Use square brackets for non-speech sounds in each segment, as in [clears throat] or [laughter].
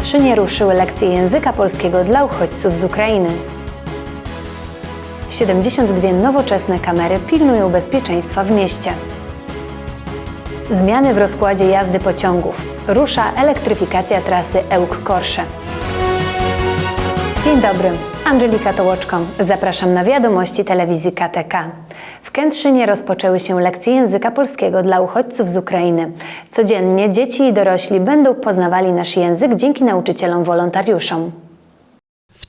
Kętrzynie ruszyły lekcje języka polskiego dla uchodźców z Ukrainy. 72 nowoczesne kamery pilnują bezpieczeństwa w mieście. Zmiany w rozkładzie jazdy pociągów. Rusza elektryfikacja trasy Ełk-Korsze. Dzień dobry, Angelika Tołoczko. Zapraszam na wiadomości telewizji KTK. W Kętrzynie rozpoczęły się lekcje języka polskiego dla uchodźców z Ukrainy. Codziennie dzieci i dorośli będą poznawali nasz język dzięki nauczycielom wolontariuszom.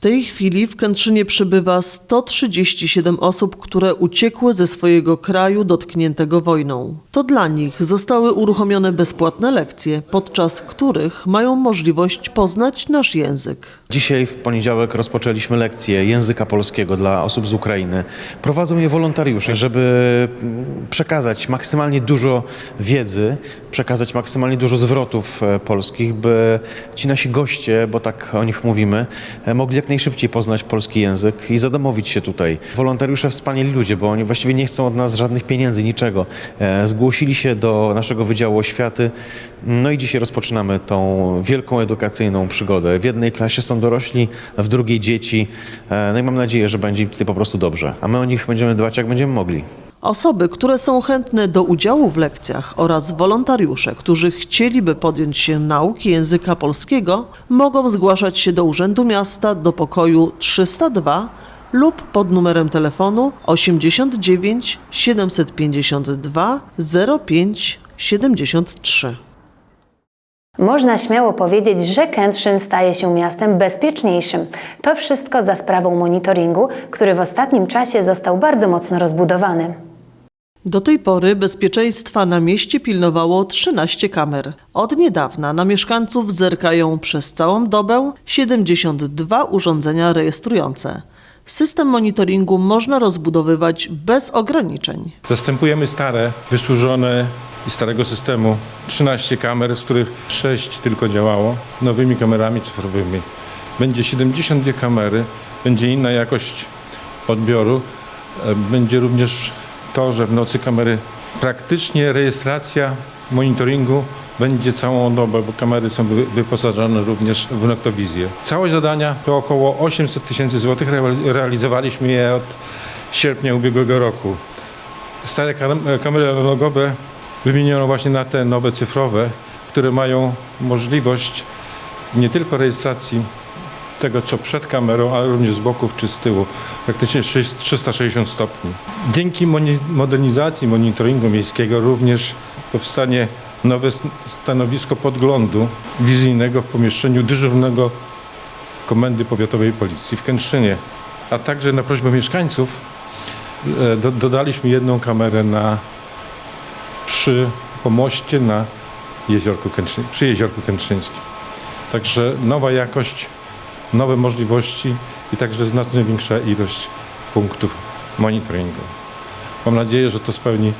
Tej chwili w Kętrzynie przybywa 137 osób, które uciekły ze swojego kraju dotkniętego wojną. To dla nich zostały uruchomione bezpłatne lekcje, podczas których mają możliwość poznać nasz język. Dzisiaj w poniedziałek rozpoczęliśmy lekcje języka polskiego dla osób z Ukrainy. Prowadzą je wolontariusze, żeby mm, przekazać maksymalnie dużo wiedzy, przekazać maksymalnie dużo zwrotów e, polskich, by ci nasi goście, bo tak o nich mówimy, e, mogli jak najszybciej poznać polski język i zadomowić się tutaj. Wolontariusze wspaniali ludzie, bo oni właściwie nie chcą od nas żadnych pieniędzy, niczego. E, Zgłosili się do naszego Wydziału Oświaty, no i dzisiaj rozpoczynamy tą wielką edukacyjną przygodę. W jednej klasie są dorośli, w drugiej dzieci. E, No i mam nadzieję, że będzie im tutaj po prostu dobrze. A my o nich będziemy dbać, jak będziemy mogli. Osoby, które są chętne do udziału w lekcjach oraz wolontariusze, którzy chcieliby podjąć się nauki języka polskiego, mogą zgłaszać się do Urzędu Miasta do pokoju 302 lub pod numerem telefonu 89 752 05 73. Można śmiało powiedzieć, że Kętrzyn staje się miastem bezpieczniejszym. To wszystko za sprawą monitoringu, który w ostatnim czasie został bardzo mocno rozbudowany. Do tej pory bezpieczeństwa na mieście pilnowało 13 kamer. Od niedawna na mieszkańców zerkają przez całą dobę 72 urządzenia rejestrujące. System monitoringu można rozbudowywać bez ograniczeń. Zastępujemy stare, wysłużone i starego systemu 13 kamer, z których 6 tylko działało, nowymi kamerami cyfrowymi. Będzie 72 kamery, będzie inna jakość odbioru. E, Będzie również to, że w nocy kamery, praktycznie rejestracja monitoringu będzie całą dobę, bo kamery są wy- wyposażone również w noktowizję. Całość zadania to około 800 tysięcy złotych. Reali- Realizowaliśmy je od sierpnia ubiegłego roku. Stare kam- kamery analogowe wymieniono właśnie na te nowe cyfrowe, które mają możliwość nie tylko rejestracji tego, co przed kamerą, ale również z boków czy z tyłu. Praktycznie 3- 360 stopni. Dzięki modernizacji monitoringu miejskiego również powstanie nowe stanowisko podglądu wizyjnego w pomieszczeniu dyżurnego Komendy Powiatowej Policji w Kętrzynie. A także na prośbę mieszkańców e, do, dodaliśmy jedną kamerę na przy pomoście na jeziorku Kętrzyn, przy jeziorku Kętrzyńskim. Także nowa jakość, nowe możliwości i także znacznie większa ilość punktów monitoringu. Mam nadzieję, że to spełni,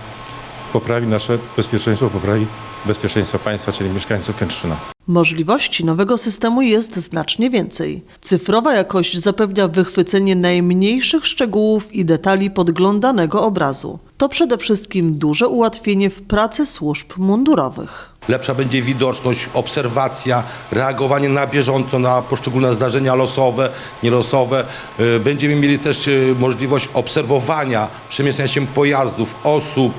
poprawi nasze bezpieczeństwo, poprawi bezpieczeństwo państwa, czyli mieszkańców Kętrzyna. Możliwości nowego systemu jest znacznie więcej. Cyfrowa jakość zapewnia wychwycenie najmniejszych szczegółów i detali podglądanego obrazu. To przede wszystkim duże ułatwienie w pracy służb mundurowych. Lepsza będzie widoczność, obserwacja, reagowanie na bieżąco na poszczególne zdarzenia losowe, nielosowe. Y, Będziemy mieli też y, możliwość obserwowania przemieszczania się pojazdów, osób.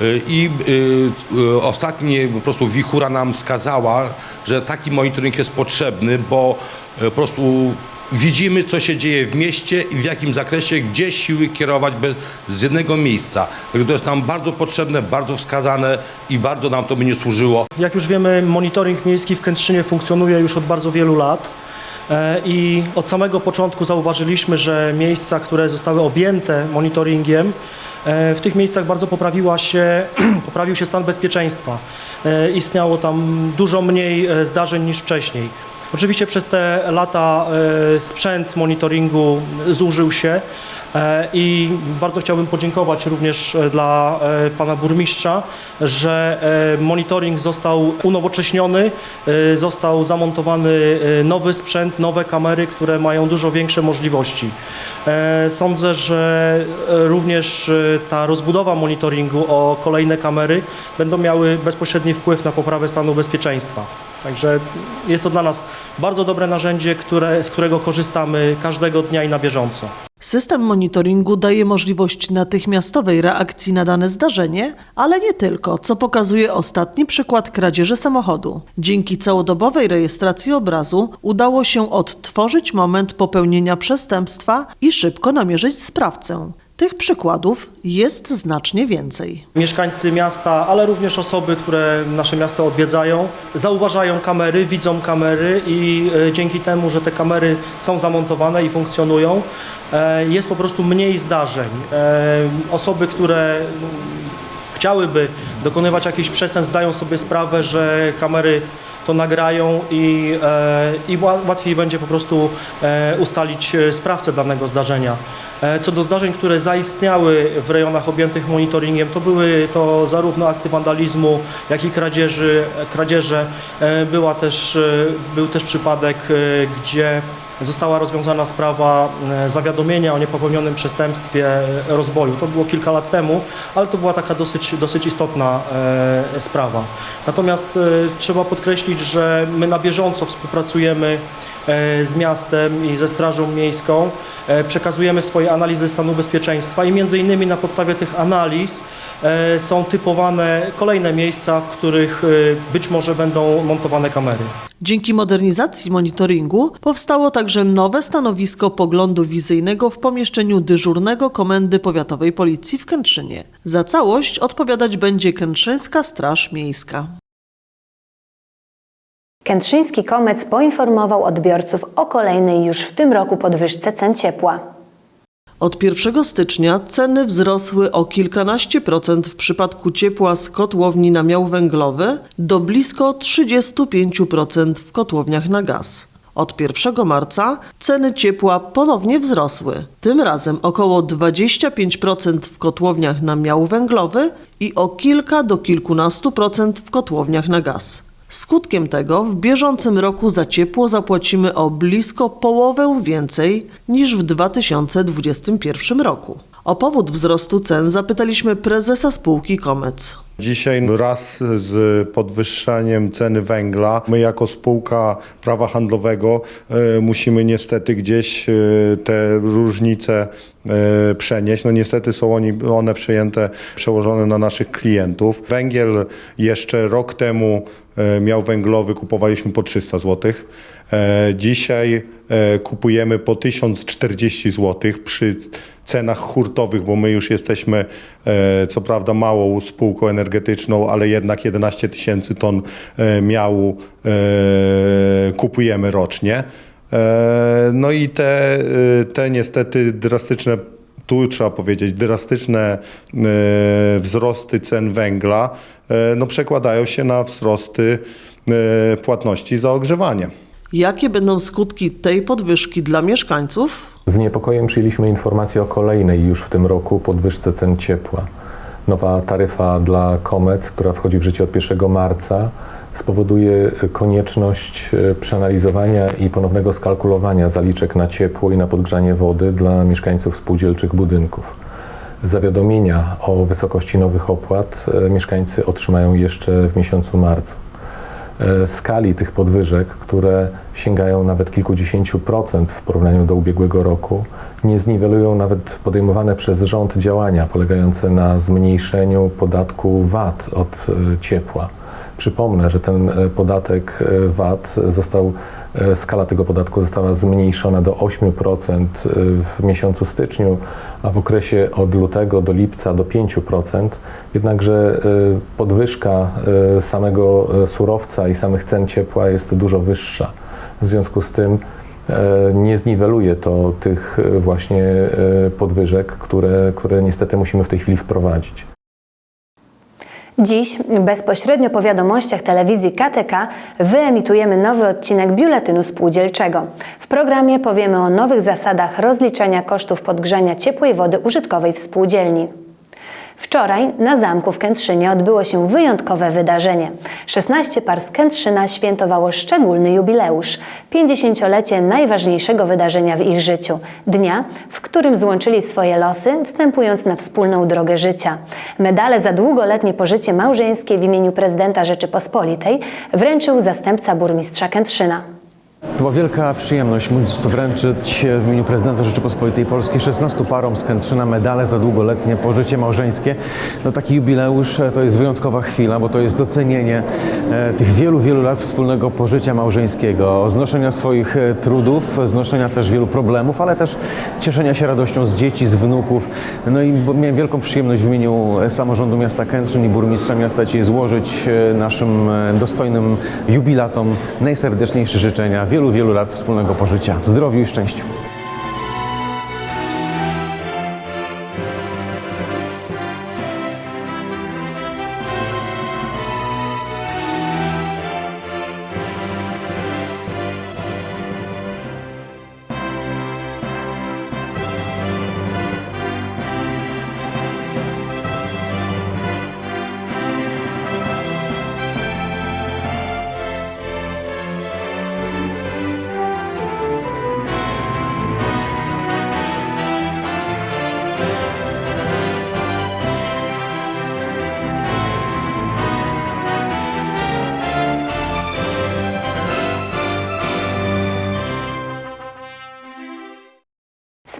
Y, I y, y, ostatnie po prostu wichura nam wskazała, że taki monitoring jest potrzebny, bo po prostu widzimy, co się dzieje w mieście i w jakim zakresie, gdzie siły kierować z jednego miejsca. Także to jest nam bardzo potrzebne, bardzo wskazane i bardzo nam to będzie służyło. Jak już wiemy, monitoring miejski w Kętrzynie funkcjonuje już od bardzo wielu lat. E, I od samego początku zauważyliśmy, że miejsca, które zostały objęte monitoringiem, e, w tych miejscach bardzo poprawiła się, [clears throat] poprawił się stan bezpieczeństwa. E, Istniało tam dużo mniej zdarzeń niż wcześniej. Oczywiście przez te lata e, sprzęt monitoringu zużył się e, i bardzo chciałbym podziękować również e, dla pana burmistrza, że monitoring został unowocześniony, został zamontowany nowy sprzęt, nowe kamery, które mają dużo większe możliwości. Sądzę, że również ta rozbudowa monitoringu o kolejne kamery będą miały bezpośredni wpływ na poprawę stanu bezpieczeństwa. Także jest to dla nas bardzo dobre narzędzie, które, z którego korzystamy każdego dnia i na bieżąco. System monitoringu daje możliwość natychmiastowej reakcji na dane zdarzenie, ale nie tylko, co pokazuje ostatni przykład kradzieży samochodu. Dzięki całodobowej rejestracji obrazu udało się odtworzyć moment popełnienia przestępstwa i szybko namierzyć sprawcę. Tych przykładów jest znacznie więcej. Mieszkańcy miasta, ale również osoby, które nasze miasto odwiedzają, zauważają kamery, widzą kamery i e, dzięki temu, że te kamery są zamontowane i funkcjonują, e, jest po prostu mniej zdarzeń. E, Osoby, które chciałyby dokonywać jakichś przestępstw, zdają sobie sprawę, że kamery to nagrają i, e, i ła- łatwiej będzie po prostu e, ustalić e, sprawcę danego zdarzenia. Co do zdarzeń, które zaistniały w rejonach objętych monitoringiem, to były to zarówno akty wandalizmu, jak i kradzieży, kradzieże. Była też, był też przypadek, gdzie została rozwiązana sprawa e, zawiadomienia o niepopełnionym przestępstwie e, rozboju. To było kilka lat temu, ale to była taka dosyć, dosyć istotna e, sprawa. Natomiast trzeba podkreślić, że my na bieżąco współpracujemy z miastem i ze Strażą Miejską, przekazujemy swoje analizy stanu bezpieczeństwa i między innymi na podstawie tych analiz są typowane kolejne miejsca, w których być może będą montowane kamery. Dzięki modernizacji monitoringu powstało także nowe stanowisko poglądu wizyjnego w pomieszczeniu dyżurnego Komendy Powiatowej Policji w Kętrzynie. Za całość odpowiadać będzie Kętrzyńska Straż Miejska. Kętrzyński Komec poinformował odbiorców o kolejnej już w tym roku podwyżce cen ciepła. Od 1 stycznia ceny wzrosły o kilkanaście procent w przypadku ciepła z kotłowni na miał węglowy do blisko 35% w kotłowniach na gaz. Od 1 marca ceny ciepła ponownie wzrosły. Tym razem około 25% w kotłowniach na miał węglowy i o kilka do kilkunastu procent w kotłowniach na gaz. Skutkiem tego w bieżącym roku za ciepło zapłacimy o blisko połowę więcej niż w 2021 roku. O powód wzrostu cen zapytaliśmy prezesa spółki Komec. Dzisiaj wraz z podwyższeniem ceny węgla, my jako spółka prawa handlowego e, musimy niestety gdzieś e, te różnice e, przenieść. No niestety są one przejęte, przełożone na naszych klientów. Węgiel jeszcze rok temu miał węglowy, kupowaliśmy po 300 zł. Dzisiaj kupujemy po 1040 zł przy cenach hurtowych, bo my już jesteśmy e, co prawda małą spółką energetyczną, ale jednak 11 tysięcy ton e, miału e, kupujemy rocznie. No i te, te niestety drastyczne tu trzeba powiedzieć, drastyczne wzrosty cen węgla no, przekładają się na wzrosty płatności za ogrzewanie. Jakie będą skutki tej podwyżki dla mieszkańców? Z niepokojem przyjęliśmy informację o kolejnej już w tym roku podwyżce cen ciepła. Nowa taryfa dla Komec, która wchodzi w życie od 1 marca, spowoduje konieczność e, przeanalizowania i ponownego skalkulowania zaliczek na ciepło i na podgrzanie wody dla mieszkańców spółdzielczych budynków. Zawiadomienia o wysokości nowych opłat e, mieszkańcy otrzymają jeszcze w miesiącu marcu skali tych podwyżek, które sięgają nawet kilkudziesięciu procent w porównaniu do ubiegłego roku, nie zniwelują nawet podejmowane przez rząd działania polegające na zmniejszeniu podatku VAT od e, ciepła. Przypomnę, że ten e, podatek e, VAT został, e, skala tego podatku została zmniejszona do 8% w miesiącu styczniu, a w okresie od lutego do lipca do 5%. Jednakże e, podwyżka e, samego e, surowca i samych cen ciepła jest dużo wyższa. W związku z tym e, nie zniweluje to tych e, właśnie e, podwyżek, które, które niestety musimy w tej chwili wprowadzić. Dziś bezpośrednio po wiadomościach telewizji KTK wyemitujemy nowy odcinek Biuletynu Spółdzielczego. W programie powiemy o nowych zasadach rozliczania kosztów podgrzania ciepłej wody użytkowej w spółdzielni. Wczoraj na zamku w Kętrzynie odbyło się wyjątkowe wydarzenie. 16 par z Kętrzyna świętowało szczególny jubileusz 50-lecie najważniejszego wydarzenia w ich życiu dnia, w którym złączyli swoje losy, wstępując na wspólną drogę życia. Medale za długoletnie pożycie małżeńskie w imieniu prezydenta Rzeczypospolitej wręczył zastępca burmistrza Kętrzyna. To była wielka przyjemność móc wręczyć w imieniu prezydenta Rzeczypospolitej Polskiej 16 parom z Kętrzyna medale za długoletnie pożycie małżeńskie. No taki jubileusz e, to jest wyjątkowa chwila, bo to jest docenienie e, tych wielu, wielu lat wspólnego pożycia małżeńskiego, znoszenia swoich e, trudów, znoszenia też wielu problemów, ale też cieszenia się radością z dzieci, z wnuków. No i miałem wielką przyjemność w imieniu samorządu miasta Kętrzyn i burmistrza miasta Ci złożyć naszym dostojnym jubilatom najserdeczniejsze życzenia wielu, wielu lat wspólnego pożycia w zdrowiu i szczęściu.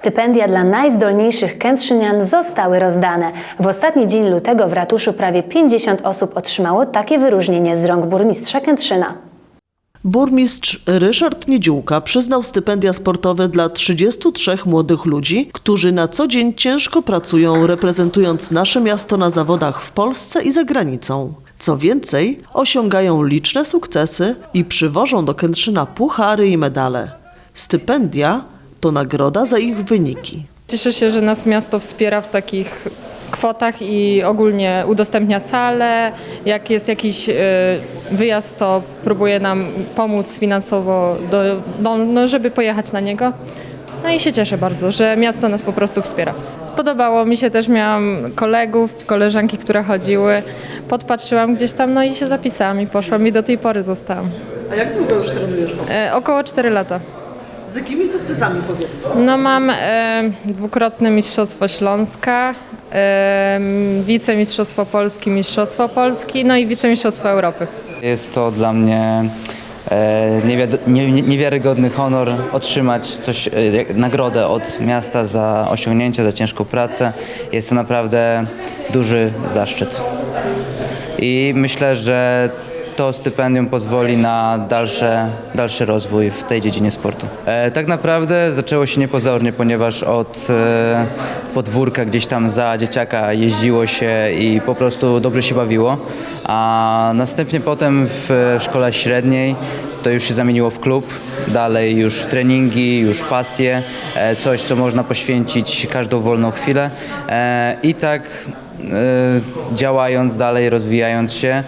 Stypendia dla najzdolniejszych kętrzynian zostały rozdane. W ostatni dzień lutego w ratuszu prawie 50 osób otrzymało takie wyróżnienie z rąk burmistrza Kętrzyna. Burmistrz Ryszard Niedziółka przyznał stypendia sportowe dla 33 młodych ludzi, którzy na co dzień ciężko pracują, reprezentując nasze miasto na zawodach w Polsce i za granicą. Co więcej, osiągają liczne sukcesy i przywożą do Kętrzyna puchary i medale. Stypendia to nagroda za ich wyniki. Cieszę się, że nas miasto wspiera w takich kwotach i ogólnie udostępnia sale. Jak jest jakiś y, wyjazd, to próbuje nam pomóc finansowo, do, do, no, żeby pojechać na niego. No i się cieszę bardzo, że miasto nas po prostu wspiera. Spodobało mi się też, miałam kolegów, koleżanki, które chodziły. Podpatrzyłam gdzieś tam, no i się zapisałam i poszłam i do tej pory zostałam. A jak długo już trenujesz? E, około 4 lata. Z jakimi sukcesami powiedz? No mam e, dwukrotne Mistrzostwo Śląska, e, wicemistrzostwo Polski, Mistrzostwo Polski, no i wicemistrzostwo Europy. Jest to dla mnie e, niewiad- nie- nie- niewiarygodny honor otrzymać coś, e, jak- nagrodę od miasta za osiągnięcie, za ciężką pracę. Jest to naprawdę duży zaszczyt. I myślę, że to stypendium pozwoli na dalsze, dalszy rozwój w tej dziedzinie sportu. E, tak naprawdę zaczęło się niepozornie, ponieważ od e, podwórka gdzieś tam za dzieciaka jeździło się i po prostu dobrze się bawiło, a następnie potem w szkole średniej to już się zamieniło w klub, dalej już w treningi, już pasje, e, coś co można poświęcić każdą wolną chwilę e, i tak e, działając dalej, rozwijając się,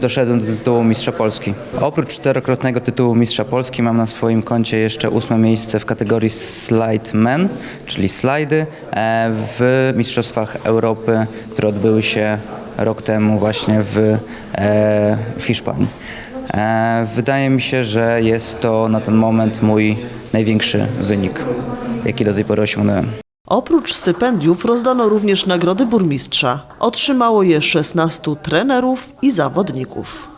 doszedłem do tytułu Mistrza Polski. Oprócz czterokrotnego tytułu Mistrza Polski mam na swoim koncie jeszcze ósme miejsce w kategorii Slide Men, czyli slajdy e, w Mistrzostwach Europy, które odbyły się rok temu właśnie w, e, w Hiszpanii. E, Wydaje mi się, że jest to na ten moment mój największy wynik, jaki do tej pory osiągnąłem. Oprócz stypendiów rozdano również nagrody burmistrza. Otrzymało je 16 trenerów i zawodników.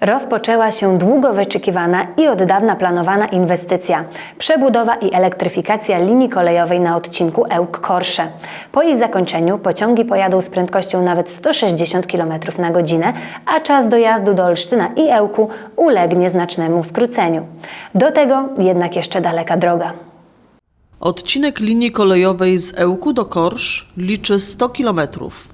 Rozpoczęła się długo wyczekiwana i od dawna planowana inwestycja przebudowa i elektryfikacja linii kolejowej na odcinku Ełk-Korsze. Po jej zakończeniu pociągi pojadą z prędkością nawet 160 km na godzinę, a czas dojazdu do Olsztyna i Ełku ulegnie znacznemu skróceniu. Do tego jednak jeszcze daleka droga. Odcinek linii kolejowej z Ełku do Korsz liczy 100 km.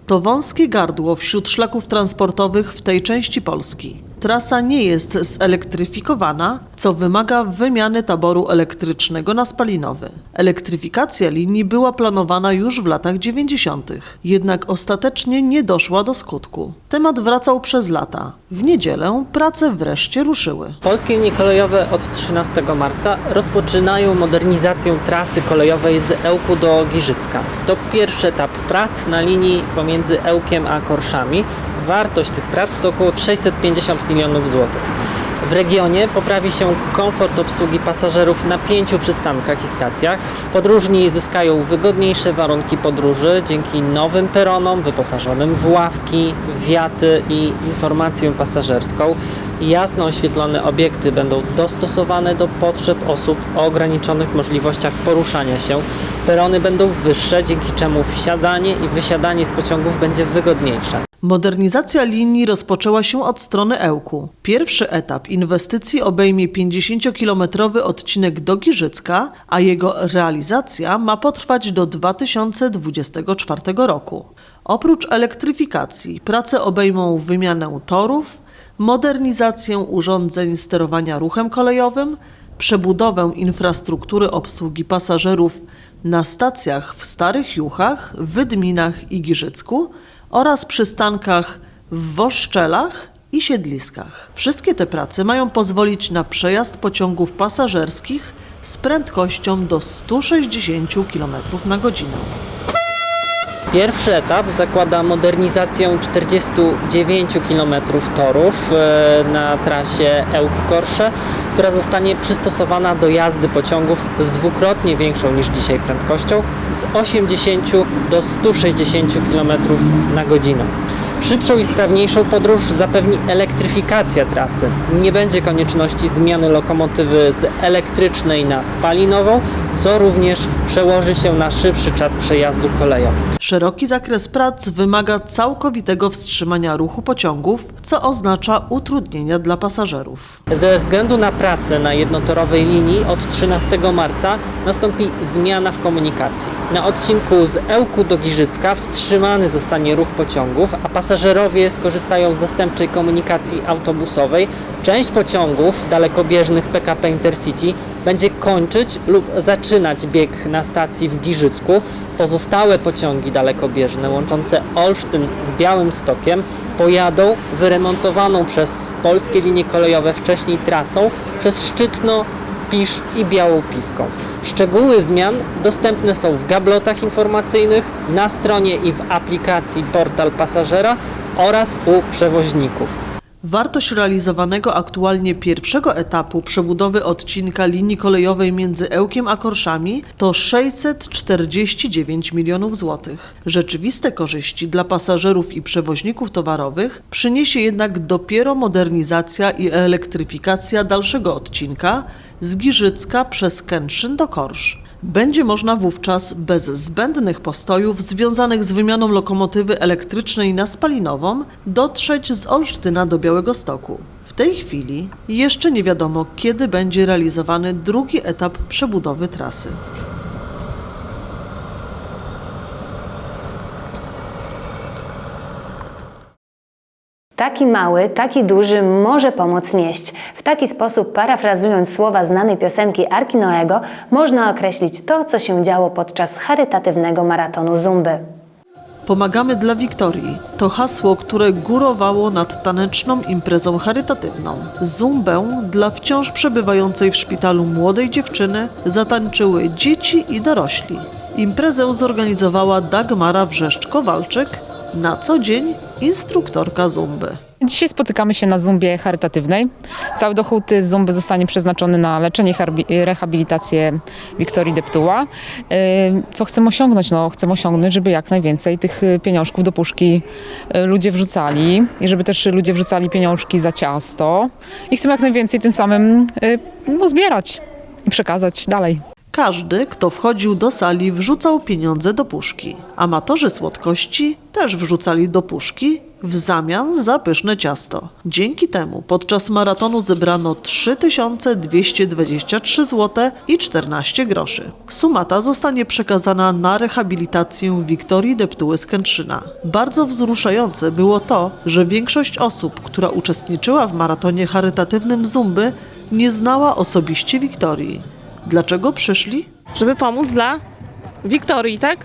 To wąskie gardło wśród szlaków transportowych w tej części Polski. Trasa nie jest zelektryfikowana, co wymaga wymiany taboru elektrycznego na spalinowy. Elektryfikacja linii była planowana już w latach 90., jednak ostatecznie nie doszła do skutku. Temat wracał przez lata. W niedzielę prace wreszcie ruszyły. Polskie linie kolejowe od 13 marca rozpoczynają modernizację trasy kolejowej z Ełku do Giżycka. To pierwszy etap prac na linii pomiędzy Ełkiem a Korszami. Wartość tych prac to około 650 milionów złotych. W regionie poprawi się komfort obsługi pasażerów na pięciu przystankach i stacjach. Podróżni zyskają wygodniejsze warunki podróży dzięki nowym peronom wyposażonym w ławki, wiaty i informację pasażerską. Jasno oświetlone obiekty będą dostosowane do potrzeb osób o ograniczonych możliwościach poruszania się. Perony będą wyższe, dzięki czemu wsiadanie i wysiadanie z pociągów będzie wygodniejsze. Modernizacja linii rozpoczęła się od strony Ełku. Pierwszy etap inwestycji obejmie 50-kilometrowy odcinek do Giżycka, a jego realizacja ma potrwać do 2024 roku. Oprócz elektryfikacji prace obejmą wymianę torów, modernizację urządzeń sterowania ruchem kolejowym, przebudowę infrastruktury obsługi pasażerów na stacjach w Starych Juchach, Wydminach i Giżycku oraz przystankach w Woszczelach i Siedliskach. Wszystkie te prace mają pozwolić na przejazd pociągów pasażerskich z prędkością do 160 km na godzinę. Pierwszy etap zakłada modernizację 49 km torów e, na trasie Ełk-Korsze, która zostanie przystosowana do jazdy pociągów z dwukrotnie większą niż dzisiaj prędkością z 80 do 160 km na godzinę. Szybszą i sprawniejszą podróż zapewni elektryfikacja trasy. Nie będzie konieczności zmiany lokomotywy z elektrycznej na spalinową, co również przełoży się na szybszy czas przejazdu koleją. Szeroki zakres prac wymaga całkowitego wstrzymania ruchu pociągów, co oznacza utrudnienia dla pasażerów. Ze względu na pracę na jednotorowej linii od 13 marca nastąpi zmiana w komunikacji. Na odcinku z Ełku do Giżycka wstrzymany zostanie ruch pociągów, a pasażerowie skorzystają z zastępczej komunikacji autobusowej. Część pociągów dalekobieżnych PKP Intercity będzie kończyć lub zaczynać bieg na stacji w Giżycku. Pozostałe pociągi dalekobieżne łączące Olsztyn z Białymstokiem pojadą wyremontowaną przez polskie linie kolejowe wcześniej trasą przez Szczytno, Pisz i Białopiską. Szczegóły zmian dostępne są w gablotach informacyjnych, na stronie i w aplikacji Portal Pasażera oraz u przewoźników. Wartość realizowanego aktualnie pierwszego etapu przebudowy odcinka linii kolejowej między Ełkiem a Korszami to 649 milionów złotych. Rzeczywiste korzyści dla pasażerów i przewoźników towarowych przyniesie jednak dopiero modernizacja i elektryfikacja dalszego odcinka z Giżycka przez Kętrzyn do Korsz. Będzie można wówczas bez zbędnych postojów związanych z wymianą lokomotywy elektrycznej na spalinową dotrzeć z Olsztyna do Białegostoku. W tej chwili jeszcze nie wiadomo, kiedy będzie realizowany drugi etap przebudowy trasy. Taki mały, taki duży może pomóc nieść. W taki sposób, parafrazując słowa znanej piosenki Arki Noego, można określić to, co się działo podczas charytatywnego maratonu Zumby. Pomagamy dla Wiktorii to hasło, które górowało nad taneczną imprezą charytatywną. Zumbę dla wciąż przebywającej w szpitalu młodej dziewczyny zatańczyły dzieci i dorośli. Imprezę zorganizowała Dagmara Wrzeszcz-Kowalczyk, na co dzień instruktorka zumby. Dzisiaj spotykamy się na zumbie charytatywnej. Cały dochód z zumby zostanie przeznaczony na leczenie i rehabilitację Wiktorii Deptuła. Yy, Co chcemy osiągnąć? No, chcemy osiągnąć, żeby jak najwięcej tych y, pieniążków do puszki y, ludzie wrzucali i żeby też ludzie wrzucali pieniążki za ciasto. I chcemy jak najwięcej tym samym y, zbierać i przekazać dalej. Każdy, kto wchodził do sali, wrzucał pieniądze do puszki. Amatorzy słodkości też wrzucali do puszki w zamian za pyszne ciasto. Dzięki temu podczas maratonu zebrano 3223 zł i 14 groszy. Suma ta zostanie przekazana na rehabilitację Wiktorii Deptuły z Kętrzyna. Bardzo wzruszające było to, że większość osób, która uczestniczyła w maratonie charytatywnym Zumby, nie znała osobiście Wiktorii. Dlaczego przyszli? żeby pomóc dla Wiktorii, tak?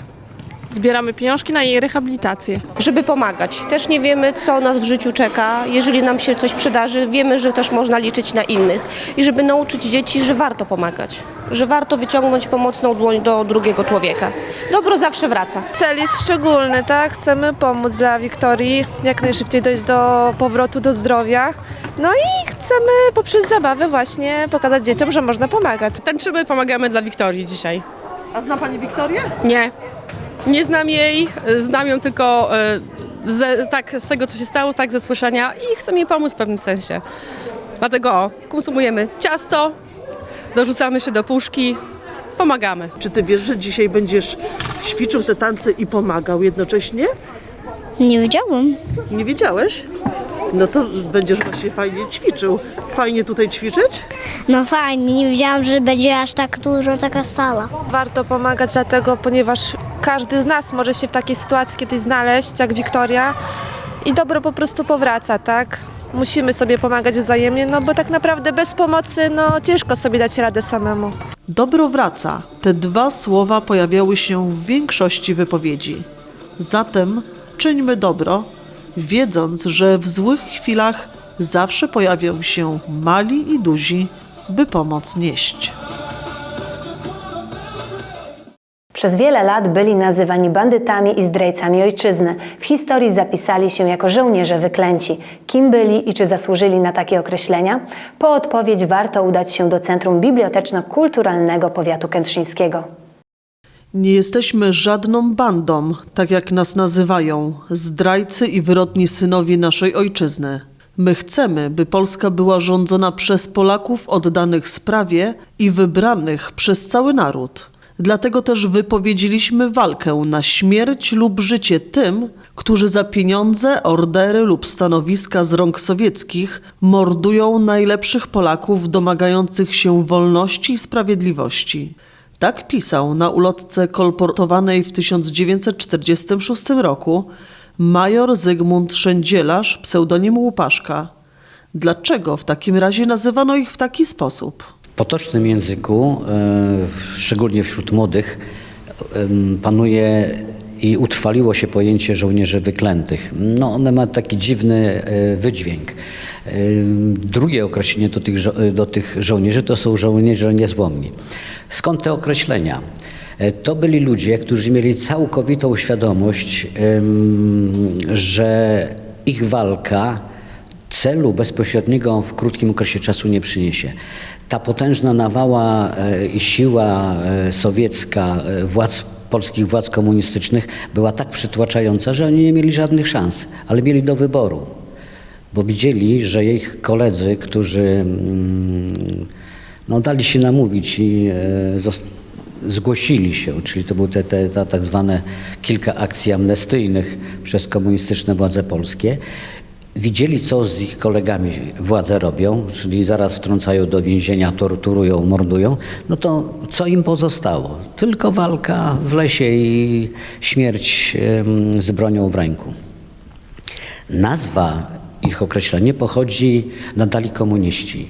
Zbieramy pieniążki na jej rehabilitację. żeby pomagać. Też nie wiemy, co nas w życiu czeka. Jeżeli nam się coś przydarzy, wiemy, że też można liczyć na innych. I żeby nauczyć dzieci, że warto pomagać. Że warto wyciągnąć pomocną dłoń do drugiego człowieka. Dobro zawsze wraca. Cel jest szczególny, tak? Chcemy pomóc dla Wiktorii, jak najszybciej dojść do powrotu do zdrowia. No i chcemy poprzez zabawę właśnie pokazać dzieciom, że można pomagać. Tańczymy, pomagamy dla Wiktorii dzisiaj. A zna pani Wiktorię? Nie. Nie znam jej, znam ją tylko e, ze, tak, z tego, co się stało, tak ze słyszenia i chcę jej pomóc w pewnym sensie. Dlatego o, konsumujemy ciasto, dorzucamy się do puszki, pomagamy. Czy ty wiesz, że dzisiaj będziesz ćwiczył te tańce i pomagał jednocześnie? Nie wiedziałam. Nie wiedziałeś? No to będziesz właśnie fajnie ćwiczył. Fajnie tutaj ćwiczyć? No fajnie, nie wiedziałam, że będzie aż tak dużo taka sala. Warto pomagać dlatego, ponieważ każdy z nas może się w takiej sytuacji kiedyś znaleźć, jak Wiktoria. I dobro po prostu powraca, tak? Musimy sobie pomagać wzajemnie, no bo tak naprawdę bez pomocy, no ciężko sobie dać radę samemu. Dobro wraca. Te dwa słowa pojawiały się w większości wypowiedzi. Zatem czyńmy dobro, wiedząc, że w złych chwilach zawsze pojawią się mali i duzi, by pomoc nieść. Przez wiele lat byli nazywani bandytami i zdrajcami ojczyzny. W historii zapisali się jako żołnierze wyklęci. Kim byli i czy zasłużyli na takie określenia? Po odpowiedź warto udać się do Centrum Biblioteczno-Kulturalnego Powiatu Kętrzyńskiego. Nie jesteśmy żadną bandą, tak jak nas nazywają, zdrajcy i wyrodni synowie naszej ojczyzny. My chcemy, by Polska była rządzona przez Polaków oddanych sprawie i wybranych przez cały naród. Dlatego też wypowiedzieliśmy walkę na śmierć lub życie tym, którzy za pieniądze, ordery lub stanowiska z rąk sowieckich mordują najlepszych Polaków domagających się wolności i sprawiedliwości. Tak pisał na ulotce kolportowanej w 1946 roku major Zygmunt Szędzielarz, pseudonim Łupaszka. Dlaczego w takim razie nazywano ich w taki sposób? W potocznym języku, e, szczególnie wśród młodych, em, panuje i utrwaliło się pojęcie żołnierzy wyklętych. No, one ma taki dziwny e, wydźwięk. E, Drugie określenie do tych, do tych żołnierzy to są żołnierze niezłomni. Skąd te określenia? E, To byli ludzie, którzy mieli całkowitą świadomość, że ich walka celu bezpośredniego w krótkim okresie czasu nie przyniesie. Ta potężna nawała i siła sowiecka władz, polskich władz komunistycznych była tak przytłaczająca, że oni nie mieli żadnych szans, ale mieli do wyboru, bo widzieli, że ich koledzy, którzy mm, no, dali się namówić i e, zgłosili się, czyli to były te, te, te tak zwane kilka akcji amnestyjnych przez komunistyczne władze polskie, widzieli, co z ich kolegami władze robią, czyli zaraz wtrącają do więzienia, torturują, mordują, no to co im pozostało? Tylko walka w lesie i śmierć z bronią w ręku. Nazwa, ich określenie pochodzi, nadali komuniści.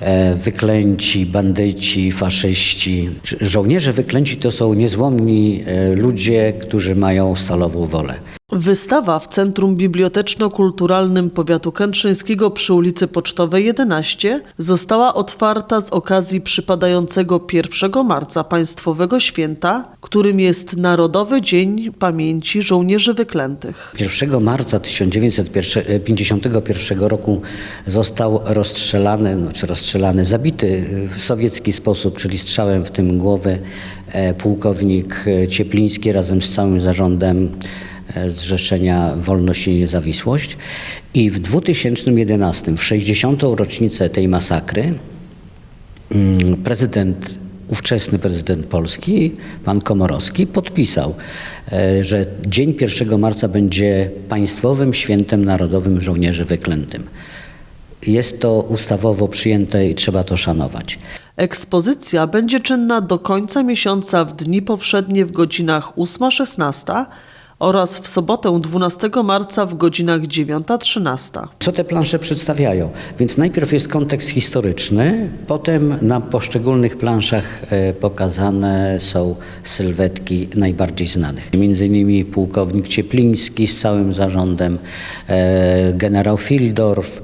E, Wyklęci, bandyci, faszyści. Żołnierze wyklęci to są niezłomni e, ludzie, którzy mają stalową wolę. Wystawa w Centrum Biblioteczno-Kulturalnym Powiatu Kętrzyńskiego przy ulicy Pocztowej 11 została otwarta z okazji przypadającego 1 marca państwowego święta, którym jest Narodowy Dzień Pamięci Żołnierzy Wyklętych. 1 marca 1951 roku został rozstrzelany, no, czy rozstrzelany, zabity w sowiecki sposób, czyli strzałem w tym głowę e, pułkownik e, Ciepliński razem z całym zarządem e, Zrzeszenia Wolność i Niezawisłość. I w 2011, w 60. rocznicę tej masakry, mm, prezydent ówczesny prezydent Polski, pan Komorowski, podpisał, e, że dzień 1 marca będzie państwowym świętem narodowym żołnierzy wyklętym. Jest to ustawowo przyjęte i trzeba to szanować. Ekspozycja będzie czynna do końca miesiąca w dni powszednie w godzinach 8-16 oraz w sobotę 12 marca w godzinach 9-13. Co te plansze przedstawiają? Więc najpierw jest kontekst historyczny, potem na poszczególnych planszach e, pokazane są sylwetki najbardziej znanych. Między innymi pułkownik Ciepliński z całym zarządem, e, generał Fildorf,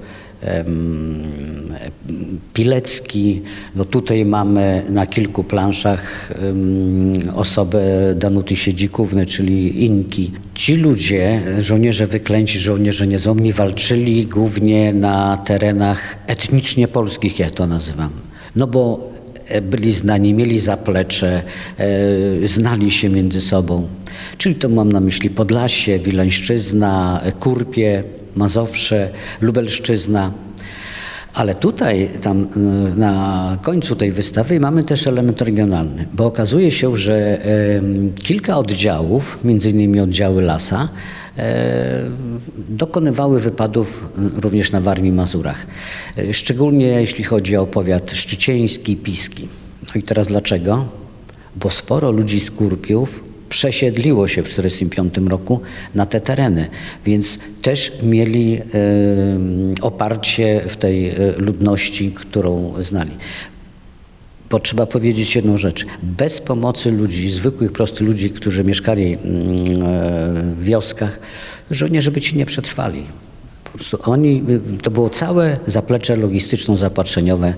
Pilecki. No tutaj mamy na kilku planszach osobę Danuty Siedzikówny, czyli Inki. Ci ludzie, żołnierze wyklęci, żołnierze niezłomni, walczyli głównie na terenach etnicznie polskich, jak to nazywam. No bo e, byli znani, mieli zaplecze, e, znali się między sobą. Czyli to mam na myśli Podlasie, Wileńszczyzna, Kurpie, Mazowsze, Lubelszczyzna. Ale tutaj, tam y, na końcu tej wystawy mamy też element regionalny, bo okazuje się, że kilka oddziałów, między innymi oddziały Lasa, e, dokonywały wypadów y, również na Warmii i Mazurach. E, Szczególnie jeśli chodzi o powiat szczycieński, Piski. No i teraz dlaczego? Bo sporo ludzi z Kurpiów przesiedliło się w 1945 roku na te tereny, więc też mieli e, oparcie w tej e, ludności, którą znali. Bo trzeba powiedzieć jedną rzecz. Bez pomocy ludzi, zwykłych, prostych ludzi, którzy mieszkali mm, e, w wioskach, żołnierze by ci nie przetrwali. Po prostu oni, to było całe zaplecze logistyczno-zaopatrzeniowe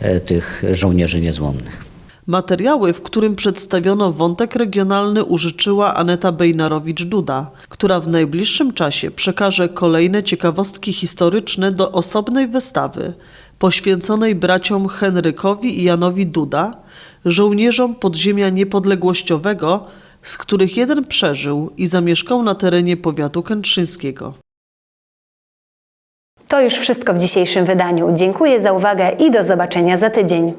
e, tych żołnierzy niezłomnych. Materiały, w którym przedstawiono wątek regionalny, użyczyła Aneta Bejnarowicz-Duda, która w najbliższym czasie przekaże kolejne ciekawostki historyczne do osobnej wystawy poświęconej braciom Henrykowi i Janowi Duda, żołnierzom podziemia niepodległościowego, z których jeden przeżył i zamieszkał na terenie powiatu kętrzyńskiego. To już wszystko w dzisiejszym wydaniu. Dziękuję za uwagę i do zobaczenia za tydzień.